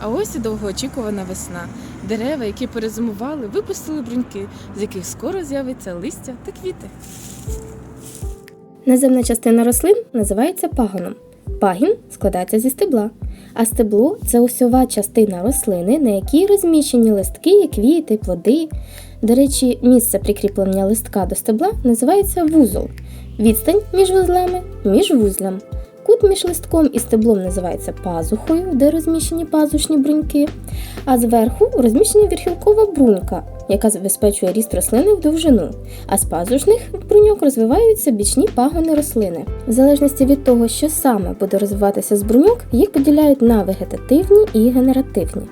А ось і довгоочікувана весна. Дерева, які перезимували, випустили бруньки, з яких скоро з'явиться листя та квіти. Наземна частина рослин називається пагоном. Пагін складається зі стебла, а стебло це осьова частина рослини, на якій розміщені листки, квіти, плоди. До речі, місце прикріплення листка до стебла називається вузол. Відстань між вузлами між вузлем. Кут між листком і стеблом називається пазухою, де розміщені пазушні бруньки, а зверху розміщена верхівкова брунька, яка забезпечує ріст рослини в довжину, а з пазушних бруньок розвиваються бічні пагони рослини. В залежності від того, що саме буде розвиватися з бруньок, їх поділяють на вегетативні і генеративні.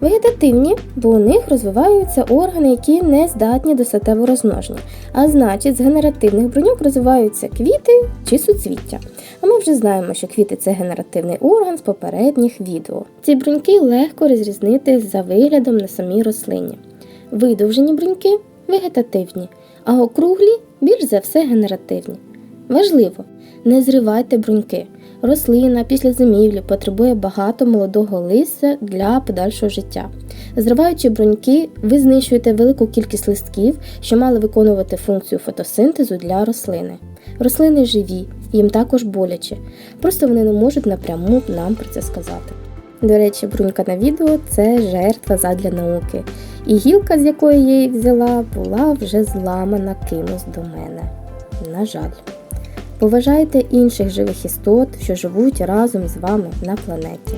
Вегетативні, бо у них розвиваються органи, які не здатні до статевого розмноження, а значить, з генеративних бруньок розвиваються квіти чи суцвіття. А ми вже знаємо, що квіти це генеративний орган з попередніх відео. Ці бруньки легко розрізнити за виглядом на самій рослині. Видовжені бруньки вегетативні, а округлі більш за все генеративні. Важливо, не зривайте бруньки. Рослина після зимівлі потребує багато молодого листя для подальшого життя. Зриваючи бруньки, ви знищуєте велику кількість листків, що мали виконувати функцію фотосинтезу для рослини. Рослини живі, їм також боляче, просто вони не можуть напряму нам про це сказати. До речі, брунька на відео це жертва задля науки, і гілка, з якої я її взяла, була вже зламана кимось до мене. На жаль. Поважайте інших живих істот, що живуть разом з вами на планеті.